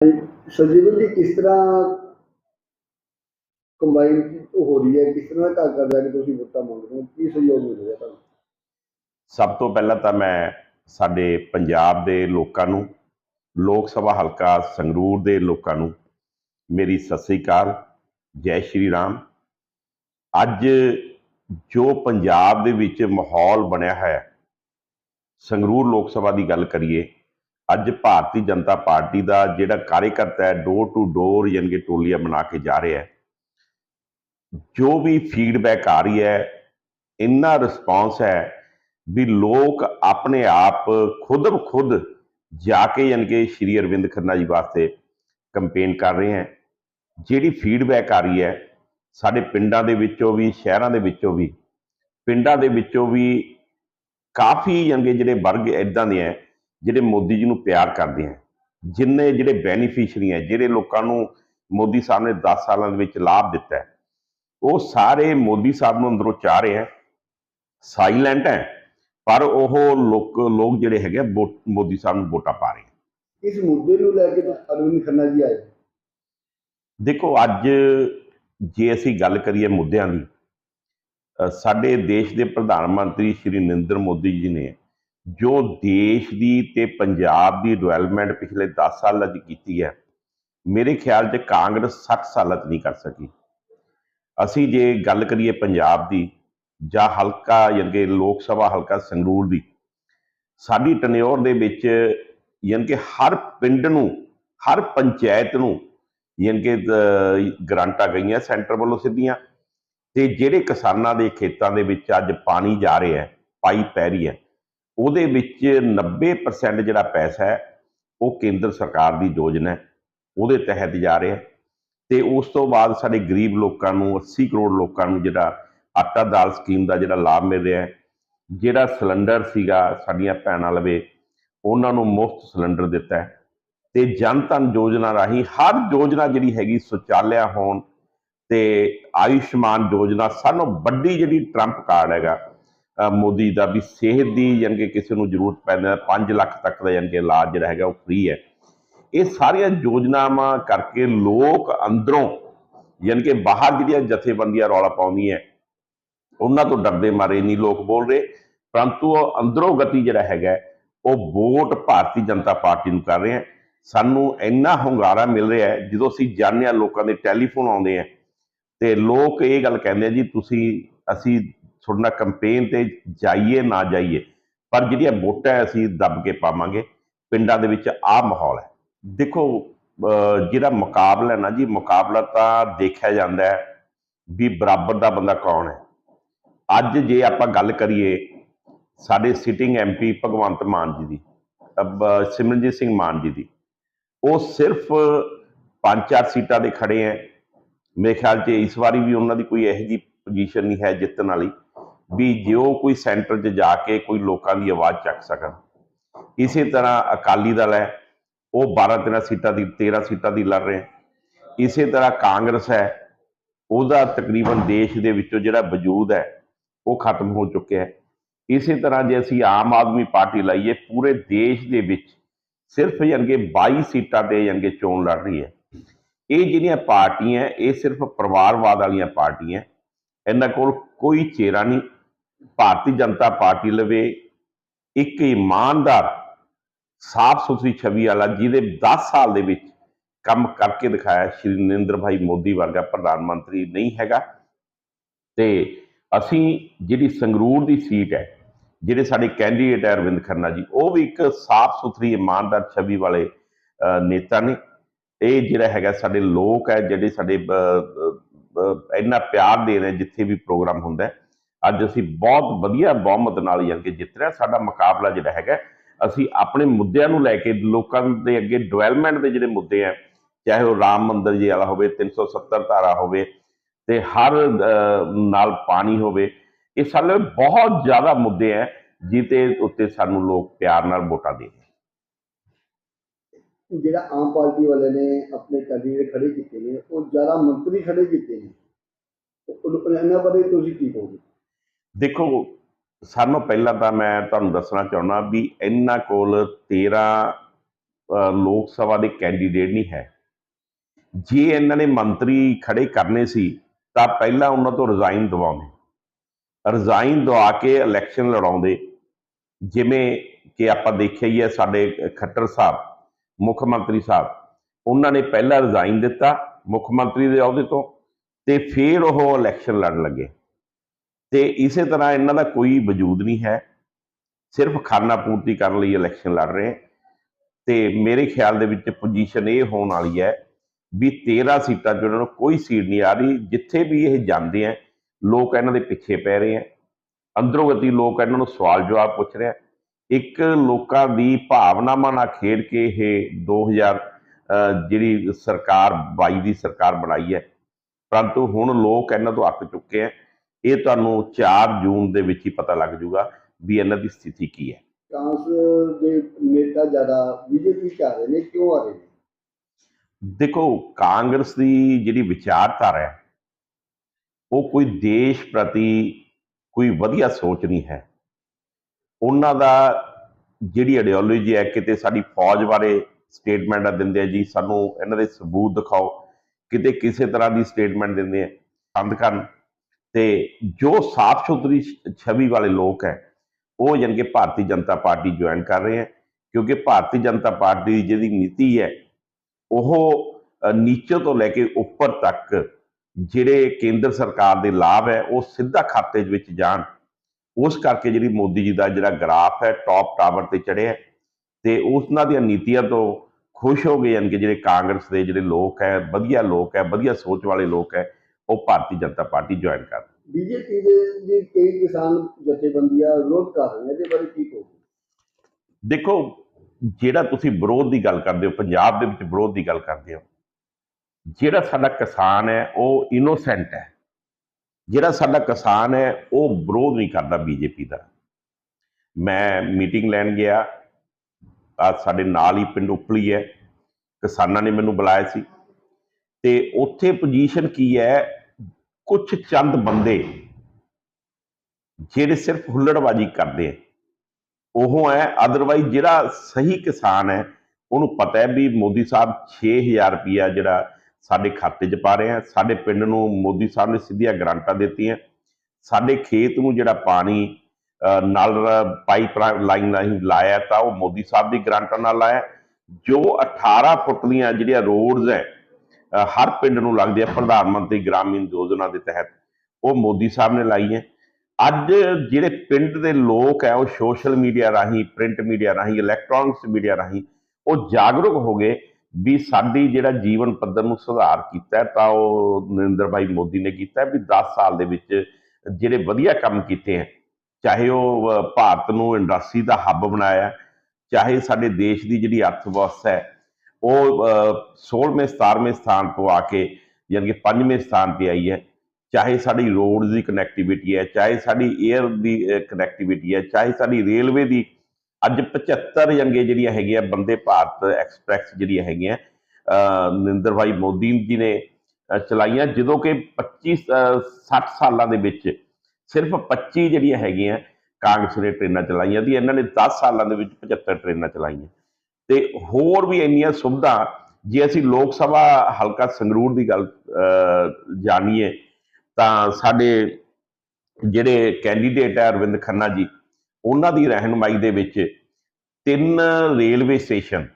ਸਰਜੀਵਨ ਜੀ ਕਿਸ ਤਰ੍ਹਾਂ ਕੰਬਾਈਨ ਹੋ ਰਹੀ ਹੈ, ਕਿਸ ਤਰ੍ਹਾਂ ਘਰ ਘਰ ਕੇ ਤੁਸੀਂ ਵੋਟਾਂ ਮੰਗਦੇ ਹੋ, ਕੀ ਸਹਿਯੋਗ ਮਿਲ ਰਿਹਾ ਤੁਹਾਨੂੰ? ਸਭ ਤੋਂ ਪਹਿਲਾਂ ਤਾਂ ਮੈਂ ਸਾਡੇ ਪੰਜਾਬ ਦੇ ਲੋਕਾਂ ਨੂੰ, ਲੋਕ ਸਭਾ ਹਲਕਾ ਸੰਗਰੂਰ ਦੇ ਲੋਕਾਂ ਨੂੰ ਮੇਰੀ ਸਤਿ ਸ੍ਰੀ ਅਕਾਲ, ਜੈ ਸ਼੍ਰੀ ਰਾਮ। ਅੱਜ ਜੋ ਪੰਜਾਬ ਦੇ ਵਿੱਚ ਮਾਹੌਲ ਬਣਿਆ ਹੈ, ਸੰਗਰੂਰ ਲੋਕ ਸਭਾ ਦੀ ਗੱਲ ਕਰੀਏ ਅੱਜ ਭਾਰਤੀ ਜਨਤਾ ਪਾਰਟੀ ਦਾ ਜਿਹੜਾ ਕਾਰਜਕਰਤਾ ਹੈ ਡੋਰ ਟੂ ਡੋਰ ਯਾਨੀ ਕਿ ਟੋਲੀਆਂ ਬਣਾ ਕੇ ਜਾ ਰਿਹਾ ਹੈ। ਜੋ ਵੀ ਫੀਡਬੈਕ ਆ ਰਹੀ ਹੈ, ਇੰਨਾ ਰਿਸਪਾਂਸ ਹੈ ਵੀ ਲੋਕ ਆਪਣੇ ਆਪ ਖੁਦ ਬ ਖੁਦ ਜਾ ਕੇ ਯਾਨੀ ਕਿ ਸ਼੍ਰੀ ਅਰਵਿੰਦ ਖੰਨਾ ਜੀ ਵਾਸਤੇ ਕੰਪੇਨ ਕਰ ਰਹੇ ਹੈ। ਜਿਹੜੀ ਫੀਡਬੈਕ ਆ ਰਹੀ ਹੈ, ਸਾਡੇ ਪਿੰਡਾਂ ਦੇ ਵਿੱਚੋਂ ਵੀ, ਸ਼ਹਿਰਾਂ ਦੇ ਵਿੱਚੋਂ ਵੀ, ਪਿੰਡਾਂ ਦੇ ਵਿੱਚੋਂ ਵੀ ਕਾਫੀ ਯਾਨੀ ਕਿ ਜਿਹੜੇ ਵਰਗ ਇਦਾਂ ਦੇ ਹੈ ਜਿਹੜੇ ਮੋਦੀ ਜੀ ਨੂੰ ਪਿਆਰ ਕਰਦੇ ਹੈ ਜਿੰਨੇ ਜਿਹੜੇ ਬੈਨੀਫੀਸ਼ਰੀ ਹੈ ਜਿਹੜੇ ਲੋਕਾਂ ਨੂੰ ਮੋਦੀ ਸਾਹਿਬ ਨੇ 10 ਸਾਲਾਂ ਦੇ ਵਿੱਚ ਲਾਭ ਦਿੱਤਾ ਉਹ ਸਾਰੇ ਮੋਦੀ ਸਾਹਿਬ ਨੂੰ ਅੰਦਰੋਂ ਚਾਹ ਰਹੇ ਹੈ ਸਾਇਲੈਂਟ ਹੈ ਪਰ ਉਹ ਲੋਕ ਲੋਕ ਜਿਹੜੇ ਹੈਗੇ ਆ, ਮੋਦੀ ਸਾਹਿਬ ਨੂੰ ਵੋਟਾਂ ਪਾ ਰਹੇ। ਇਸ ਮੁੱਦੇ ਨੂੰ ਲੈ ਕੇ ਅਰਵਿੰਦ ਖੰਨਾ ਜੀ ਆਏ ਦੇਖੋ ਅੱਜ ਜੇ ਅਸੀਂ ਗੱਲ ਕਰੀਏ ਮੁੱਦਿਆਂ ਦੀ ਸਾਡੇ ਦੇਸ਼ ਦੇ ਪ੍ਰਧਾਨ ਮੰਤਰੀ ਸ਼੍ਰੀ ਨਰਿੰਦਰ ਮੋਦੀ ਜੀ ਨੇ ਜੋ ਦੇਸ਼ ਦੀ ਤੇ ਪੰਜਾਬ ਦੀ ਡਿਵੈਲਪਮੈਂਟ ਪਿਛਲੇ 10 ਸਾਲਾਂ 'ਚ ਕੀਤੀ ਹੈ ਮੇਰੇ ਖਿਆਲ 'ਚ ਕਾਂਗਰਸ 60 ਸਾਲਾਂ 'ਚ ਨਹੀਂ ਕਰ ਸਕੀ। ਅਸੀਂ ਜੇ ਗੱਲ ਕਰੀਏ ਪੰਜਾਬ ਦੀ ਜਾਂ ਹਲਕਾ ਯਾਨੀ ਕਿ ਲੋਕ ਸਭਾ ਹਲਕਾ ਸੰਗਰੂਰ ਦੀ ਸਾਡੀ ਟਨਿਓਰ ਦੇ ਵਿੱਚ ਯਾਨੀ ਕਿ ਹਰ ਪਿੰਡ ਨੂੰ ਹਰ ਪੰਚਾਇਤ ਨੂੰ ਯਾਨੀ ਕਿ ਅਹ, ਗ੍ਰਾਂਟਾਂ ਗਈਆਂ ਸੈਂਟਰ ਵੱਲੋਂ ਸਿੱਧੀਆਂ ਤੇ ਜਿਹੜੇ ਕਿਸਾਨਾਂ ਦੇ ਖੇਤਾਂ ਦੇ ਵਿੱਚ ਅੱਜ ਪਾਣੀ ਜਾ ਰਿਹਾ ਹੈ ਪਾਈਪ ਪੈ ਰਹੀ ਹੈ ਉਹਦੇ ਵਿੱਚ 90% ਜਿਹੜਾ ਪੈਸਾ ਹੈ, ਉਹ ਕੇਂਦਰ ਸਰਕਾਰ ਦੀ ਯੋਜਨਾ ਹੈ, ਉਹਦੇ ਤਹਿਤ ਜਾ ਰਿਹਾ ਹੈ। ਤੇ ਉਸ ਤੋਂ ਬਾਅਦ ਸਾਡੇ ਗਰੀਬ ਲੋਕਾਂ ਨੂੰ 80 ਕਰੋੜ ਲੋਕਾਂ ਨੂੰ ਜਿਹੜਾ ਆਟਾ ਦਾਲ ਸਕੀਮ ਦਾ ਜਿਹੜਾ ਲਾਭ ਮਿਲ ਰਿਹਾ ਹੈ, ਜਿਹੜਾ ਸਿਲੰਡਰ ਸੀਗਾ ਸਾਡੀਆਂ ਭੈਣਾਂ ਲਵੇ, ਉਹਨਾਂ ਨੂੰ ਮੁਫਤ ਸਿਲੰਡਰ ਦਿੱਤਾ ਹੈ। ਤੇ ਜਨ ਧਨ ਯੋਜਨਾ ਰਾਹੀਂ ਹਰ ਯੋਜਨਾ ਜਿਹੜੀ ਹੈਗੀ ਸੁਚਾਲਿਆ ਹੋਣ ਤੇ ਆਯੁਸ਼ਮਾਨ ਯੋਜਨਾ ਸਾਨੂੰ ਵੱਡੀ ਜਿਹੜੀ ਟਰੰਪ ਕਾਰਡ ਹੈਗਾ ਮੋਦੀ ਦਾ ਵੀ ਸਿਹਤ ਦੀ ਯਾਨੀ ਕਿ ਕਿਸੇ ਨੂੰ ਜ਼ਰੂਰਤ ਪੈਂਦਾ 5 ਲੱਖ ਤੱਕ ਦਾ ਯਾਨੀ ਕਿ ਇਲਾਜ ਜਿਹੜਾ ਹੈਗਾ ਉਹ ਫ੍ਰੀ ਹੈ। ਇਹ ਸਾਰੀਆਂ ਯੋਜਨਾਵਾਂ ਕਰਕੇ ਲੋਕ ਅੰਦਰੋਂ ਯਾਨੀ ਕਿ ਬਾਹਰ ਜਿਹੜੀਆਂ ਜਥੇਬੰਦੀਆਂ ਰੌਲਾ ਪਾਉਂਦੀਆਂ ਉਹਨਾਂ ਤੋਂ ਡਰਦੇ ਮਾਰੇ ਨਹੀਂ ਲੋਕ ਬੋਲ ਰਹੇ। ਪਰੰਤੂ ਉਹ ਅੰਦਰੋਂ ਗਤੀ ਜਿਹੜਾ ਹੈਗਾ ਉਹ ਵੋਟ ਭਾਰਤੀ ਜਨਤਾ ਪਾਰਟੀ ਨੂੰ ਕਰ ਰਹੇ ਹੈ। ਸਾਨੂੰ ਇੰਨਾ ਹੁੰਗਾਰਾ ਮਿਲ ਰਿਹਾ ਹੈ, ਜਦੋਂ ਅਸੀਂ ਜਾਣਦੇ ਹਾਂ, ਲੋਕਾਂ ਦੇ ਟੈਲੀਫੋਨ ਆਉਂਦੇ ਆ ਤੇ ਲੋਕ ਇਹ ਗੱਲ ਕਹਿੰਦੇ ਆ ਜੀ, ਤੁਸੀਂ, ਅਸੀਂ ਤੁਹਾਡੇ ਨਾਲ ਕੰਪੇਨ ਤੇ ਜਾਈਏ, ਨਾ ਜਾਈਏ, ਪਰ ਜਿਹੜੀਆਂ ਵੋਟਾਂ ਅਸੀਂ ਦੱਬ ਕੇ ਪਾਵਾਂਗੇ। ਪਿੰਡਾਂ ਦੇ ਵਿੱਚ ਆਹ ਮਾਹੌਲ ਹੈ। ਦੇਖੋ ਜਿਹੜਾ ਮੁਕਾਬਲਾ ਨਾ ਜੀ, ਮੁਕਾਬਲਾ ਤਾਂ ਦੇਖਿਆ ਜਾਂਦਾ ਹੈ ਵੀ ਬਰਾਬਰ ਦਾ ਬੰਦਾ ਕੌਣ ਹੈ। ਅੱਜ ਜੇ ਆਪਾਂ ਗੱਲ ਕਰੀਏ, ਸਾਡੇ ਸਿਟਿੰਗ ਐਮਪੀ ਭਗਵੰਤ ਮਾਨ ਜੀ ਦੀ ਸਿਮਰਨਜੀਤ ਸਿੰਘ ਮਾਨ ਜੀ ਦੀ, ਉਹ ਸਿਰਫ ਪੰਜ ਚਾਰ ਸੀਟਾਂ ਦੇ ਖੜੇ ਹੈ। ਮੇਰੇ ਖਿਆਲ 'ਚ ਇਸ ਵਾਰੀ ਵੀ ਉਹਨਾਂ ਦੀ ਕੋਈ ਇਹੋ ਜਿਹੀ ਪੋਜੀਸ਼ਨ ਨਹੀਂ ਹੈ ਜਿੱਤਣ ਵਾਲੀ। ਵੀ ਜਿਉ ਕੋਈ ਸੈਂਟਰ 'ਚ ਜਾ ਕੇ ਕੋਈ ਲੋਕਾਂ ਦੀ ਆਵਾਜ਼ ਚੱਕ ਸਕਣ। ਇਸੇ ਤਰ੍ਹਾਂ ਅਕਾਲੀ ਦਲ ਹੈ, ਉਹ 12 13 ਸੀਟਾਂ ਦੀ 13 ਸੀਟਾਂ ਦੀ ਲੜ ਰਹੇ ਇਸੇ ਤਰ੍ਹਾਂ ਕਾਂਗਰਸ ਹੈ, ਉਹਦਾ ਤਕਰੀਬਨ ਦੇਸ਼ ਦੇ ਵਿੱਚੋਂ ਜਿਹੜਾ ਵਜੂਦ ਹੈ, ਉਹ ਖਤਮ ਹੋ ਚੁੱਕਿਆ ਹੈ। ਇਸੇ ਤਰ੍ਹਾਂ ਜੇ ਅਸੀਂ ਆਮ ਆਦਮੀ ਪਾਰਟੀ ਲਾਈਏ, ਪੂਰੇ ਦੇਸ਼ ਦੇ ਵਿੱਚ ਸਿਰਫ ਯਾਨੀ ਕਿ 22 ਸੀਟਾਂ ਤੇ ਯਾਨੀ ਕਿ ਚੋਣ ਲੜ ਰਹੀ ਹੈ। ਇਹ ਜਿਹੜੀਆਂ ਪਾਰਟੀਆਂ, ਇਹ ਸਿਰਫ ਪਰਿਵਾਰਵਾਦ ਵਾਲੀਆਂ ਪਾਰਟੀਆਂ, ਇਹਨਾਂ ਕੋਲ ਕੋਈ ਚਿਹਰਾ ਨਹੀਂ ਭਾਰਤੀ ਜਨਤਾ ਪਾਰਟੀ ਲਵੇ, ਇੱਕ ਇਮਾਨਦਾਰ ਸਾਫ਼ ਸੁਥਰੀ ਛਵੀ ਵਾਲਾ ਜਿਹਦੇ 10 ਸਾਲ ਦੇ ਵਿੱਚ ਕੰਮ ਕਰਕੇ ਦਿਖਾਇਆ ਸ਼੍ਰੀ ਨਰਿੰਦਰ ਭਾਈ ਮੋਦੀ ਵਰਗਾ ਪ੍ਰਧਾਨ ਮੰਤਰੀ ਨਹੀਂ ਹੈਗਾ ਤੇ ਅਸੀਂ ਜਿਹੜੀ ਸੰਗਰੂਰ ਦੀ ਸੀਟ ਹੈ, ਜਿਹੜੇ ਸਾਡੇ ਕੈਂਡੀਡੇਟ ਹੈ ਅਰਵਿੰਦ ਖੰਨਾ ਜੀ, ਉਹ ਵੀ ਇੱਕ ਸਾਫ਼ ਸੁਥਰੀ ਇਮਾਨਦਾਰ ਛਵੀ ਵਾਲੇ ਨੇਤਾ ਨੇ ਇਹ ਜਿਹੜਾ ਹੈਗਾ ਸਾਡੇ ਲੋਕ ਹੈ, ਜਿਹੜੇ ਸਾਡੇ ਇੰਨਾ ਪਿਆਰ ਦੇ ਰਹੇ ਜਿੱਥੇ ਵੀ ਪ੍ਰੋਗਰਾਮ ਹੁੰਦਾ ਹੈ। ਅੱਜ ਅਸੀਂ ਬਹੁਤ ਵਧੀਆ ਬਹੁਮਤ ਨਾਲ ਯਾਨੀ ਕਿ ਜਿੱਤ ਰਿਹਾ। ਸਾਡਾ ਮੁਕਾਬਲਾ ਜਿਹੜਾ ਹੈਗਾ, ਅਸੀਂ ਆਪਣੇ ਮੁੱਦਿਆਂ ਨੂੰ ਲੈ ਕੇ ਲੋਕਾਂ ਦੇ ਅੱਗੇ ਡਿਵੈਲਪਮੈਂਟ ਦੇ ਜਿਹੜੇ ਮੁੱਦੇ ਆ, ਚਾਹੇ ਉਹ ਰਾਮ ਮੰਦਰ ਜੀ ਵਾਲਾ ਹੋਵੇ 370 ਧਾਰਾ ਹੋਵੇ ਤੇ ਹਰ ਨਾਲ ਪਾਣੀ ਹੋਵੇ, ਇਹ ਸਾਰੇ ਬਹੁਤ ਜ਼ਿਆਦਾ ਮੁੱਦੇ ਹੈ ਜਿਹਦੇ ਉੱਤੇ ਸਾਨੂੰ ਲੋਕ ਪਿਆਰ ਨਾਲ ਵੋਟਾਂ ਦੇ ਜਿਹੜਾ ਆਮ ਪਾਰਟੀ ਵਾਲੇ ਨੇ ਆਪਣੇ ਕੈਂਡੀਡੇਟ ਖੜੇ ਕੀਤੇ ਨੇ, ਉਹ ਜ਼ਿਆਦਾ ਮੰਤਰੀ ਖੜੇ ਕੀਤੇ ਨੇ। ਉਹ ਬਾਰੇ ਤੁਸੀਂ ਕੀ ਕਹੋਗੇ? ਦੇਖੋ, ਸਾਨੂੰ ਪਹਿਲਾਂ ਤਾਂ ਮੈਂ ਤੁਹਾਨੂੰ ਦੱਸਣਾ ਚਾਹੁੰਦਾ ਵੀ ਇਹਨਾਂ ਕੋਲ 13 ਲੋਕ ਸਭਾ ਦੇ ਕੈਂਡੀਡੇਟ ਨਹੀਂ ਹੈ। ਜੇ ਇਹਨਾਂ ਨੇ ਮੰਤਰੀ ਖੜੇ ਕਰਨੇ ਸੀ, ਤਾਂ ਪਹਿਲਾਂ ਉਹਨਾਂ ਤੋਂ ਰਿਜ਼ਾਈਨ ਦਵਾਉਂਦੇ। ਰਿਜ਼ਾਈਨ ਦਵਾ ਕੇ ਇਲੈਕਸ਼ਨ ਲੜਾਉਂਦੇ। ਜਿਵੇਂ ਕਿ ਆਪਾਂ ਦੇਖਿਆ ਹੀ ਹੈ ਸਾਡੇ ਖੱਟਰ ਸਾਹਿਬ, ਮੁੱਖ ਮੰਤਰੀ ਸਾਹਿਬ, ਉਹਨਾਂ ਨੇ ਪਹਿਲਾਂ ਰਿਜ਼ਾਈਨ ਦਿੱਤਾ ਮੁੱਖ ਮੰਤਰੀ ਦੇ ਅਹੁਦੇ ਤੋਂ ਤੇ ਫਿਰ ਉਹ ਇਲੈਕਸ਼ਨ ਲੜਨ ਲੱਗੇ। ਤੇ ਇਸੇ ਤਰ੍ਹਾਂ ਇਹਨਾਂ ਦਾ ਕੋਈ ਵਜੂਦ ਨਹੀਂ ਹੈ। ਸਿਰਫ ਖਾਨਾ ਪੂਰਤੀ ਕਰਨ ਲਈ ਇਲੈਕਸ਼ਨ ਲੜ ਰਹੇ ਹੈ। ਤੇ ਮੇਰੇ ਖਿਆਲ ਦੇ ਵਿੱਚ ਪੋਜੀਸ਼ਨ ਇਹ ਹੋਣ ਵਾਲੀ ਹੈ ਵੀ 13 ਸੀਟਾਂ 'ਚ ਉਹਨਾਂ ਨੂੰ ਕੋਈ ਸੀਟ ਨਹੀਂ ਆ ਰਹੀ। ਜਿੱਥੇ ਵੀ ਇਹ ਜਾਂਦੇ ਆ ਲੋਕ ਇਹਨਾਂ ਦੇ ਪਿੱਛੇ ਪੈ ਰਹੇ ਆ ਅੰਦਰੋਂ ਗਤੀ ਲੋਕ ਇਹਨਾਂ ਨੂੰ ਸਵਾਲ ਜਵਾਬ ਪੁੱਛ ਰਹੇ ਆ ਇੱਕ ਲੋਕਾਂ ਦੀ ਭਾਵਨਾਵਾਂ ਨਾਲ ਖੇਡ ਕੇ ਇਹ 2000 ਅਹ, ਜਿਹੜੀ ਸਰਕਾਰ 22 ਦੀ ਸਰਕਾਰ ਬਣਾਈ ਹੈ ਪਰੰਤੂ ਹੁਣ ਲੋਕ ਇਹਨਾਂ ਤੋਂ ਅੱਕ ਚੁੱਕੇ ਆ ਇਹ ਤੁਹਾਨੂੰ 4 ਜੂਨ ਦੇ ਵਿੱਚ ਹੀ ਪਤਾ ਲੱਗ ਜਾਊਗਾ ਵੀ ਇਹਨਾਂ ਦੀ ਸਥਿਤੀ ਕੀ ਹੈ। ਕਾਂਗਰਸ ਦੇ ਨੇਤਾ ਜ਼ਿਆਦਾ ਬੀਜੇਪੀ ਚ ਆ ਰਹੇ ਨੇ ਕਿਉਂ ਆ ਰਹੇ ਨੇ? ਦੇਖੋ ਕਾਂਗਰਸ ਦੀ ਜਿਹੜੀ ਵਿਚਾਰਧਾਰਾ ਹੈ ਉਹ ਕੋਈ ਦੇਸ਼ ਪ੍ਰਤੀ ਕੋਈ ਵਧੀਆ ਸੋਚ ਨਹੀਂ ਹੈ। ਉਹਨਾਂ ਦਾ ਜਿਹੜੀ ਆਈਡੀਓਲੋਜੀ ਹੈ ਕਿਤੇ ਸਾਡੀ ਫੌਜ ਬਾਰੇ ਸਟੇਟਮੈਂਟਾਂ ਦਿੰਦੇ ਆ ਜੀ ਸਾਨੂੰ ਇਹਨਾਂ ਦੇ ਸਬੂਤ ਦਿਖਾਓ ਕਿਤੇ ਕਿਸੇ ਤਰ੍ਹਾਂ ਦੀ ਸਟੇਟਮੈਂਟ ਦਿੰਦੇ ਆ ਬੰਦ ਕਰਨ। ਤੇ ਜੋ ਸਾਫ਼ ਸੁਥਰੀ ਛਵੀ ਵਾਲੇ ਲੋਕ ਹੈ, ਉਹ ਯਾਨੀ ਕਿ ਭਾਰਤੀ ਜਨਤਾ ਪਾਰਟੀ ਜੁਆਇਨ ਕਰ ਰਹੇ ਹੈ, ਕਿਉਂਕਿ ਭਾਰਤੀ ਜਨਤਾ ਪਾਰਟੀ ਦੀ ਜਿਹੜੀ ਨੀਤੀ ਹੈ, ਉਹ ਨੀਚੇ ਤੋਂ ਲੈ ਕੇ ਉੱਪਰ ਤੱਕ ਜਿਹੜੇ ਕੇਂਦਰ ਸਰਕਾਰ ਦੇ ਲਾਭ ਹੈ, ਉਹ ਸਿੱਧਾ ਖਾਤੇ ਦੇ ਵਿੱਚ ਜਾਣ। ਉਸ ਕਰਕੇ ਜਿਹੜੀ ਮੋਦੀ ਜੀ ਦਾ ਜਿਹੜਾ ਗ੍ਰਾਫ ਹੈ ਟੌਪ ਟਾਵਰ ਤੇ ਚੜਿਆ ਹੈ, ਤੇ ਉਹਨਾਂ ਦੀਆਂ ਨੀਤੀਆਂ ਤੋਂ ਖੁਸ਼ ਹੋ ਗਏ ਯਾਨੀ ਕਿ ਜਿਹੜੇ ਕਾਂਗਰਸ ਦੇ ਜਿਹੜੇ ਲੋਕ ਹੈ, ਵਧੀਆ ਲੋਕ ਹੈ, ਵਧੀਆ ਸੋਚ ਵਾਲੇ ਲੋਕ ਹੈ ਉਹ ਭਾਰਤੀ ਜਨਤਾ ਪਾਰਟੀ ਜੁਆਇਨ ਕਰ। ਬੀਜੇਪੀ ਦੇ ਦੇ ਕਈ ਕਿਸਾਨ ਜਥੇਬੰਦੀਆਂ ਵਿਰੋਧ ਕਰ ਰਹੇ ਨੇ ਇਹਦੇ ਬਾਰੇ ਕੀ ਕਹੋ ਦੇਖੋ ਜਿਹੜਾ ਤੁਸੀਂ ਵਿਰੋਧ ਦੀ ਗੱਲ ਕਰਦੇ ਹੋ ਪੰਜਾਬ ਦੇ ਵਿੱਚ ਵਿਰੋਧ ਦੀ ਗੱਲ ਕਰਦੇ ਹੋ ਜਿਹੜਾ ਸਾਡਾ ਕਿਸਾਨ ਹੈ ਉਹ ਇਨੋਸੈਂਟ ਹੈ। ਜਿਹੜਾ ਸਾਡਾ ਕਿਸਾਨ ਹੈ ਉਹ ਵਿਰੋਧ ਨਹੀਂ ਕਰਦਾ ਬੀਜੇਪੀ ਦਾ। ਮੈਂ ਮੀਟਿੰਗ ਲੈਣ ਗਿਆ ਆ ਸਾਡੇ ਨਾਲ ਹੀ ਪਿੰਡ ਉਪਲੀ ਹੈ ਕਿਸਾਨਾਂ ਨੇ ਮੈਨੂੰ ਬੁਲਾਇਆ ਸੀ। ਤੇ ਉੱਥੇ ਪੋਜੀਸ਼ਨ ਕੀ ਹੈ ਕੁਝ ਚੰਦ ਬੰਦੇ ਜਿਹੜੇ ਸਿਰਫ ਹੁੱਲੜਬਾਜੀ ਕਰਦੇ ਆ, ਉਹ ਹੈ ਅਦਰਵਾਈਜ਼ ਜਿਹੜਾ ਸਹੀ ਕਿਸਾਨ ਹੈ ਉਹਨੂੰ ਪਤਾ ਹੈ ਵੀ ਮੋਦੀ ਸਾਹਿਬ 6000 ਰੁਪਇਆ ਜਿਹੜਾ ਸਾਡੇ ਖਾਤੇ 'ਚ ਪਾ ਰਹੇ ਆ, ਸਾਡੇ ਪਿੰਡ ਨੂੰ ਮੋਦੀ ਸਾਹਿਬ ਨੇ ਸਿੱਧੀਆਂ ਗ੍ਰਾਂਟਾਂ ਦਿੱਤੀਆਂ, ਸਾਡੇ ਖੇਤ ਨੂੰ ਜਿਹੜਾ ਪਾਣੀ ਨਾਲ ਪਾਈਪ ਲਾਈਨ ਰਾਹੀਂ ਲਾਇਆ ਤਾਂ ਉਹ ਮੋਦੀ ਸਾਹਿਬ ਦੀ ਗ੍ਰਾਂਟਾਂ ਨਾਲ ਲਾਇਆ, ਜੋ 18 ਫੁੱਟ ਦੀਆਂ ਜਿਹੜੀਆਂ ਰੋਡਸ ਹੈ ਹਰ ਪਿੰਡ ਨੂੰ ਲੱਗਦੀ ਹੈ ਪ੍ਰਧਾਨ ਮੰਤਰੀ ਗ੍ਰਾਮੀਣ ਯੋਜਨਾ ਦੇ ਤਹਿਤ। ਉਹ ਮੋਦੀ ਸਾਹਿਬ ਨੇ ਲਾਈ ਹੈ। ਅੱਜ ਜਿਹੜੇ ਪਿੰਡ ਦੇ ਲੋਕ ਹੈ, ਉਹ ਸੋਸ਼ਲ ਮੀਡੀਆ ਰਾਹੀਂ, ਪ੍ਰਿੰਟ ਮੀਡੀਆ ਰਾਹੀਂ, ਇਲੈਕਟ੍ਰੋਨਿਕਸ ਮੀਡੀਆ ਰਾਹੀਂ, ਉਹ ਜਾਗਰੂਕ ਹੋ ਗਏ ਵੀ ਸਾਡੀ ਜਿਹੜਾ ਜੀਵਨ ਪੱਧਰ ਨੂੰ ਸੁਧਾਰ ਕੀਤਾ ਤਾਂ ਉਹ ਨਰਿੰਦਰ ਭਾਈ ਮੋਦੀ ਨੇ ਕੀਤਾ ਵੀ 10 ਸਾਲ ਦੇ ਵਿੱਚ ਜਿਹੜੇ ਵਧੀਆ ਕੰਮ ਕੀਤੇ ਹੈ, ਚਾਹੇ ਉਹ ਭਾਰਤ ਨੂੰ ਇੰਡਸਟਰੀ ਦਾ ਹੱਬ ਬਣਾਇਆ, ਚਾਹੇ ਸਾਡੇ ਦੇਸ਼ ਦੀ ਜਿਹੜੀ ਅਰਥ ਵਿਵਸਥਾ ਹੈ ਉਹ ਅਹ, 16ਵੇਂ 17ਵੇਂ ਸਥਾਨ ਤੋਂ ਆ ਕੇ ਯਾਨੀ ਕਿ ਪੰਜਵੇਂ ਸਥਾਨ ਤੇ ਆਈ ਹੈ। ਚਾਹੇ ਸਾਡੀ ਰੋਡ ਦੀ ਕਨੈਕਟੀਵਿਟੀ ਹੈ ਚਾਹੇ ਸਾਡੀ 에ਅਰ ਦੀ ਕਨੈਕਟੀਵਿਟੀ ਹੈ ਚਾਹੇ ਸਾਡੀ ਰੇਲਵੇ ਦੀ ਅੱਜ 75 ਜੰਗੇ ਜਿਹੜੀਆਂ ਹੈਗੀਆਂ ਬੰਦੇ ਭਾਰਤ ਐਕਸਪ੍ਰੈਸ ਜਿਹੜੀਆਂ ਹੈਗੀਆਂ ਨਰਿੰਦਰ ਭਾਈ ਮੋਦੀ ਜੀ ਨੇ ਚਲਾਈਆਂ। ਜਦੋਂ ਕਿ 25 ਅਹ, 60 ਸਾਲਾਂ ਦੇ ਵਿੱਚ ਸਿਰਫ 25 ਜਿਹੜੀਆਂ ਹੈਗੀਆਂ ਕਾਂਗਰਸ ਨੇ ਟ੍ਰੇਨਾਂ ਚਲਾਈਆਂ ਦੀ ਇਹਨਾਂ ਨੇ 10 ਸਾਲਾਂ ਦੇ ਵਿੱਚ 75 ਟ੍ਰੇਨਾਂ ਚਲਾਈਆਂ। ਤੇ ਹੋਰ ਵੀ ਇੰਨੀਆਂ ਸੁਵਿਧਾ ਜੇ ਅਸੀਂ ਲੋਕ ਸਭਾ ਹਲਕਾ ਸੰਗਰੂਰ ਦੀ ਗੱਲ ਜਾਣੀਏ, ਤਾਂ ਸਾਡੇ ਜਿਹੜੇ ਕੈਂਡੀਡੇਟ ਹੈ ਅਰਵਿੰਦ ਖੰਨਾ ਜੀ, ਉਹਨਾਂ ਦੀ ਰਹਿਨਮਾਈ ਦੇ ਵਿੱਚ ਤਿੰਨ ਰੇਲਵੇ ਸਟੇਸ਼ਨ,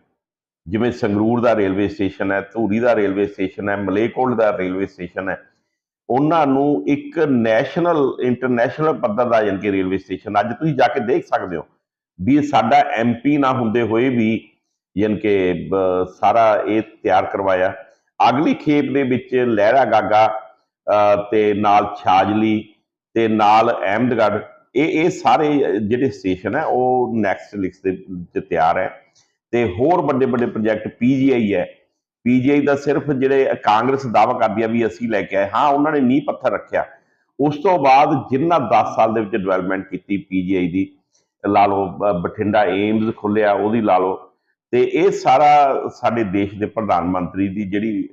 ਜਿਵੇਂ ਸੰਗਰੂਰ ਦਾ ਰੇਲਵੇ ਸਟੇਸ਼ਨ ਹੈ, ਧੂਰੀ ਦਾ ਰੇਲਵੇ ਸਟੇਸ਼ਨ ਹੈ, ਮਲੇਕੋਟ ਦਾ ਰੇਲਵੇ ਸਟੇਸ਼ਨ ਹੈ, ਉਹਨਾਂ ਨੂੰ ਇੱਕ ਨੈਸ਼ਨਲ, ਇੰਟਰਨੈਸ਼ਨਲ ਪੱਧਰ ਦਾ ਯਾਨੀ ਕਿ ਰੇਲਵੇ ਸਟੇਸ਼ਨ, ਅੱਜ ਤੁਸੀਂ ਜਾ ਕੇ ਦੇਖ ਸਕਦੇ ਹੋ ਵੀ ਸਾਡਾ ਐਮਪੀ ਨਾ ਹੁੰਦੇ ਹੋਏ ਵੀ ਯਾਨੀ ਕਿ ਸਾਰਾ ਇਹ ਤਿਆਰ ਕਰਵਾਇਆ। ਅਗਲੀ ਖੇਪ ਦੇ ਵਿੱਚ ਲਹਿਰਾ ਗਾਗਾ ਤੇ ਨਾਲ ਛਾਜਲੀ, ਤੇ ਨਾਲ ਅਹਿਮਦਗੜ੍ਹ। ਇਹ ਇਹ ਸਾਰੇ ਜਿਹੜੇ ਸਟੇਸ਼ਨ ਹੈ, ਉਹ ਨੈਕਸਟ ਲਿਸਟ ਦੇ ਤਿਆਰ ਹੈ। ਤੇ ਹੋਰ ਵੱਡੇ ਵੱਡੇ ਪ੍ਰੋਜੈਕਟ ਪੀਜੀਆਈ ਹੈ। ਪੀਜੀਆਈ ਦਾ ਸਿਰਫ ਜਿਹੜੇ ਕਾਂਗਰਸ ਦਾਅਵਾ ਕਰਦੀ ਆ ਵੀ ਅਸੀਂ ਲੈ ਕੇ ਆਏ। ਹਾਂ, ਉਹਨਾਂ ਨੇ ਨੀਂਹ ਪੱਥਰ ਰੱਖਿਆ। ਉਸ ਤੋਂ ਬਾਅਦ ਜਿੰਨਾ 10 ਸਾਲ ਦੇ ਵਿੱਚ ਡਿਵੈਲਪਮੈਂਟ ਕੀਤੀ ਪੀਜੀਆਈ ਦੀ, ਲਾ ਲਓ ਬਠਿੰਡਾ ਏਮਜ਼ ਖੁੱਲਿਆ ਉਹਦੀ ਲਾ ਲਓ। ਤੇ ਇਹ ਸਾਰਾ ਸਾਡੇ ਦੇਸ਼ ਦੇ ਪ੍ਰਧਾਨ ਮੰਤਰੀ ਦੀ ਜਿਹੜੀ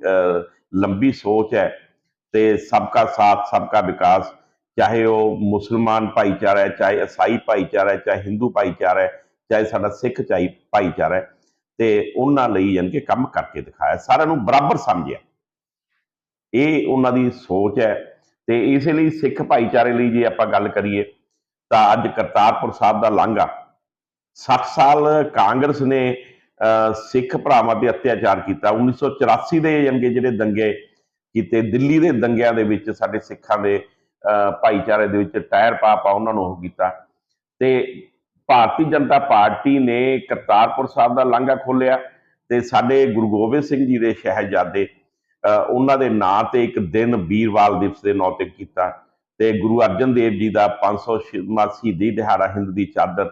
ਲੰਬੀ ਸੋਚ ਹੈ ਤੇ ਸਭ ਸਬਕਾ ਸਾਥ ਸਭ ਸਬਕਾ ਵਿਕਾਸ, ਚਾਹੇ ਉਹ ਮੁਸਲਮਾਨ ਭਾਈਚਾਰਾ ਹੈ, ਚਾਹੇ ਈਸਾਈ ਭਾਈਚਾਰਾ ਹੈ, ਚਾਹੇ ਹਿੰਦੂ ਭਾਈਚਾਰਾ ਹੈ, ਚਾਹੇ ਸਾਡਾ ਸਿੱਖ ਚਾਹੀ ਭਾਈਚਾਰਾ ਹੈ, ਤੇ ਉਹਨਾਂ ਲਈ ਯਾਨੀ ਕਿ ਕੰਮ ਕਰਕੇ ਦਿਖਾਇਆ, ਸਾਰਿਆਂ ਨੂੰ ਬਰਾਬਰ ਸਮਝਿਆ। ਇਹ ਉਹਨਾਂ ਦੀ ਸੋਚ ਹੈ ਤੇ ਇਸੇ ਲਈ ਸਿੱਖ ਭਾਈਚਾਰੇ ਲਈ ਜੇ ਆਪਾਂ ਗੱਲ ਕਰੀਏ, ਤਾਂ ਅੱਜ ਕਰਤਾਰਪੁਰ ਸਾਹਿਬ ਦਾ ਲਾਂਘਾ 60 ਸਾਲ ਕਾਂਗਰਸ ਨੇ ਸਿੱਖ ਭਰਾਵਾਂ ਤੇ ਅਤਿਆਚਾਰ ਕੀਤਾ। 1984 ਦੇ ਯਾਨੀ ਜਿਹੜੇ ਦੰਗੇ ਕੀਤੇ ਦਿੱਲੀ ਦੇ ਦੰਗਿਆਂ ਦੇ ਵਿੱਚ ਸਾਡੇ ਸਿੱਖਾਂ ਦੇ ਅਹ, ਭਾਈਚਾਰੇ ਦੇ ਵਿੱਚ ਟਾਇਰ ਪਾ ਪਾ ਉਹਨਾਂ ਨੂੰ ਉਹ ਕੀਤਾ। ਤੇ ਭਾਰਤੀ ਜਨਤਾ ਪਾਰਟੀ ਨੇ ਕਰਤਾਰਪੁਰ ਸਾਹਿਬ ਦਾ ਲਾਂਘਾ ਖੋਲਿਆ ਤੇ ਸਾਡੇ ਗੁਰੂ ਗੋਬਿੰਦ ਸਿੰਘ ਜੀ ਦੇ ਸ਼ਹਿਜ਼ਾਦੇ ਅਹ, ਉਹਨਾਂ ਦੇ ਨਾਂ ਤੇ ਇੱਕ ਦਿਨ ਵੀਰਵਾਲ ਦਿਵਸ ਦੇ ਨਾਂ ਤੇ ਕੀਤਾ ਤੇ ਗੁਰੂ ਅਰਜਨ ਦੇਵ ਜੀ ਦਾ 500ਵਾਂ ਸ਼ਹੀਦੀ ਦਿਹਾੜਾ ਹਿੰਦ ਦੀ ਚਾਦਰ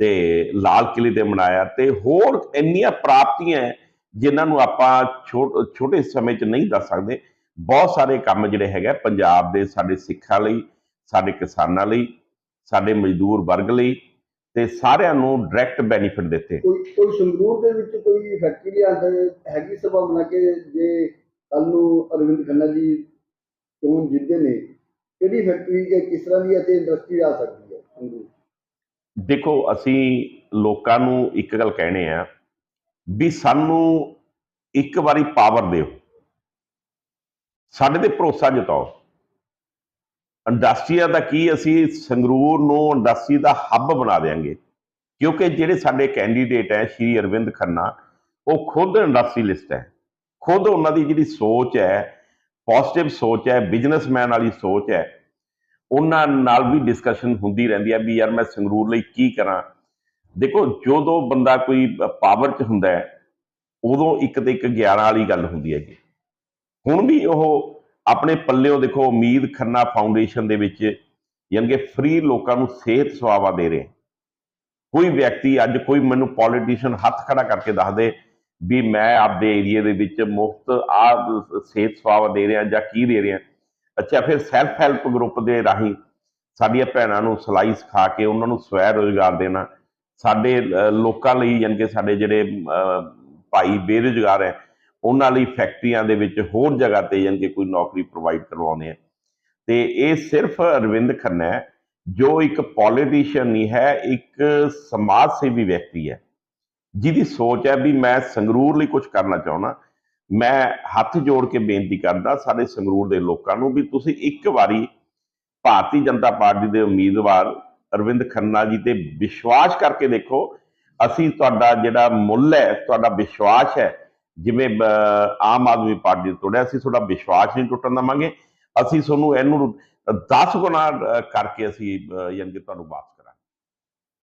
ਤੇ ਲਾਲ ਕਿਲੇ ਤੇ ਮਨਾਇਆ ਤੇ ਹੋਰ ਇੰਨੀਆਂ ਪ੍ਰਾਪਤੀਆਂ ਹੈ, ਜਿਨ੍ਹਾਂ ਨੂੰ ਆਪਾਂ ਛੋਟ- ਛੋਟੇ ਸਮੇਂ 'ਚ ਨਹੀਂ ਦੱਸ ਸਕਦੇ। ਬਹੁਤ ਸਾਰੇ ਕੰਮ ਜਿਹੜੇ ਹੈਗੇ ਪੰਜਾਬ ਦੇ ਸਾਡੇ ਸਿੱਖਾਂ ਲਈ ਸਾਡੇ ਕਿਸਾਨਾਂ ਲਈ ਸਾਡੇ ਮਜ਼ਦੂਰ ਵਰਗ ਲਈ ਤੇ ਸਾਰਿਆਂ ਨੂੰ ਡਾਇਰੈਕਟ ਬੈਨੀਫਿਟ ਦਿੱਤੇ। ਕੋਈ ਕੋਈ ਸੰਗਰੂਰ ਦੇ ਵਿੱਚ ਕੋਈ ਫੈਕਟਰੀ ਲਿਆਂਦਾ ਹੈਗੀ ਸੰਭਾਵਨਾ ਕਿ ਜੇ ਕੱਲ ਨੂੰ ਅਰਵਿੰਦ ਖੰਨਾ ਜੀ ਚੋਣ ਜਿੱਤਦੇ ਨੇ ਕਿਹੜੀ ਫੈਕਟਰੀ ਜਾਂ ਕਿਸ ਤਰ੍ਹਾਂ ਦੀ ਅਤੇ ਇੰਡਸਟਰੀ ਆ ਸਕਦੀ ਹੈ ਸੰਗਰੂਰ? ਦੇਖੋ, ਅਸੀਂ ਲੋਕਾਂ ਨੂੰ ਇੱਕ ਗੱਲ ਕਹਿਣੇ ਆ ਵੀ ਸਾਨੂੰ ਇੱਕ ਵਾਰੀ ਪਾਵਰ ਦਿਓ। ਸਾਡੇ ਤੇ ਭਰੋਸਾ ਜਤਾਓ। ਇੰਡਸਟਰੀਆ ਦਾ ਕੀ ਅਸੀਂ ਸੰਗਰੂਰ ਨੂੰ ਇੰਡਸਟਰੀ ਦਾ ਹੱਬ ਬਣਾ ਦੇਾਂਗੇ ਕਿਉਂਕਿ ਜਿਹੜੇ ਸਾਡੇ ਕੈਂਡੀਡੇਟ ਹੈ ਸ਼੍ਰੀ ਅਰਵਿੰਦ ਖੰਨਾ, ਉਹ ਖੁਦ ਇੰਡਸਟਰੀਲਿਸਟ ਹੈ ਖੁਦ ਉਹਨਾਂ ਦੀ ਜਿਹੜੀ ਸੋਚ ਹੈ ਪੋਜ਼ਿਟਿਵ ਸੋਚ ਹੈ ਬਿਜ਼ਨਸਮੈਨ ਵਾਲੀ ਸੋਚ ਹੈ ਉਹਨਾਂ ਨਾਲ ਵੀ ਡਿਸਕਸ਼ਨ ਹੁੰਦੀ ਰਹਿੰਦੀ ਹੈ ਵੀ ਯਾਰ ਮੈਂ ਸੰਗਰੂਰ ਲਈ ਕੀ ਕਰਾਂ। ਦੇਖੋ, ਜਦੋਂ ਬੰਦਾ ਕੋਈ ਪਾਵਰ 'ਚ ਹੁੰਦਾ ਹੈ, ਉਦੋਂ ਇੱਕ ਤੇ ਇੱਕ 11 ਵਾਲੀ ਗੱਲ ਹੁੰਦੀ ਹੈ ਜੀ ਹੁਣ ਵੀ ਉਹ ਆਪਣੇ ਪੱਲਿਓ ਦੇਖੋ, ਉਮੀਦ ਖੰਨਾ ਫਾਊਂਡੇਸ਼ਨ ਦੇ ਵਿੱਚ ਯਾਨੀ ਕਿ ਫ੍ਰੀ ਲੋਕਾਂ ਨੂੰ ਸਿਹਤ ਸੇਵਾਵਾਂ ਦੇ ਰਹੇ। ਕੋਈ ਵਿਅਕਤੀ ਅੱਜ ਕੋਈ ਮੈਨੂੰ ਪੋਲੀਟੀਸ਼ੀਅਨ ਹੱਥ ਖੜਾ ਕਰਕੇ ਦੱਸ ਦੇ ਵੀ ਮੈਂ ਆਪਦੇ ਏਰੀਏ ਦੇ ਵਿੱਚ ਮੁਫਤ ਆ ਸਿਹਤ ਸੇਵਾਵਾਂ ਦੇ ਰਿਹਾ ਜਾਂ ਕੀ ਦੇ ਰਿਹਾ। ਅੱਛਾ, ਫਿਰ ਸੈਲਫ ਹੈਲਪ ਗਰੁੱਪ ਦੇ ਰਾਹੀਂ ਸਾਡੀਆਂ ਭੈਣਾਂ ਨੂੰ ਸਿਲਾਈ ਸਿਖਾ ਕੇ ਉਹਨਾਂ ਨੂੰ ਸਵੈ ਰੋਜ਼ਗਾਰ ਦੇਣਾ, ਸਾਡੇ ਲੋਕਾਂ ਲਈ ਯਾਨੀ ਕਿ ਸਾਡੇ ਜਿਹੜੇ ਭਾਈ ਬੇਰੁਜ਼ਗਾਰ ਹੈ, ਉਹਨਾਂ ਲਈ ਫੈਕਟਰੀਆਂ ਦੇ ਵਿੱਚ ਹੋਰ ਜਗ੍ਹਾ ਤੇ ਯਾਨੀ ਕਿ ਕੋਈ ਨੌਕਰੀ ਪ੍ਰੋਵਾਈਡ ਕਰਵਾਉਂਦੇ ਆ। ਤੇ ਇਹ ਸਿਰਫ ਅਰਵਿੰਦ ਖੰਨਾ ਹੈ, ਜੋ ਇੱਕ ਪੋਲੀਟੀਸ਼ੀਅਨ ਨਹੀਂ ਹੈ, ਇੱਕ ਸਮਾਜ ਸੇਵੀ ਵਿਅਕਤੀ ਹੈ। ਜਿਹਦੀ ਸੋਚ ਹੈ ਵੀ ਮੈਂ ਸੰਗਰੂਰ ਲਈ ਕੁਝ ਕਰਨਾ ਚਾਹੁੰਦਾ ਮੈਂ ਹੱਥ ਜੋੜ ਕੇ ਬੇਨਤੀ ਕਰਦਾ ਸਾਡੇ ਸੰਗਰੂਰ ਦੇ ਲੋਕਾਂ ਨੂੰ ਵੀ ਤੁਸੀਂ ਇੱਕ ਵਾਰੀ ਭਾਰਤੀ ਜਨਤਾ ਪਾਰਟੀ ਦੇ ਉਮੀਦਵਾਰ ਅਰਵਿੰਦ ਖੰਨਾ ਜੀ ਤੇ ਵਿਸ਼ਵਾਸ ਕਰਕੇ ਦੇਖੋ ਅਸੀਂ ਤੁਹਾਡਾ ਜਿਹੜਾ ਮੁੱਲ ਹੈ ਤੁਹਾਡਾ ਵਿਸ਼ਵਾਸ ਹੈ ਜਿਵੇਂ ਆਮ ਆਦਮੀ ਪਾਰਟੀ ਨੇ ਤੋੜਿਆ ਅਸੀਂ ਤੁਹਾਡਾ ਵਿਸ਼ਵਾਸ ਨਹੀਂ ਟੁੱਟਣ ਦੇਵਾਂਗੇ। ਅਸੀਂ ਤੁਹਾਨੂੰ ਇਹਨੂੰ 10 ਗੁਣਾ ਕਰਕੇ ਅਸੀਂ ਅਹ, ਯਾਨੀ ਕਿ ਤੁਹਾਨੂੰ ਵਾਪਸ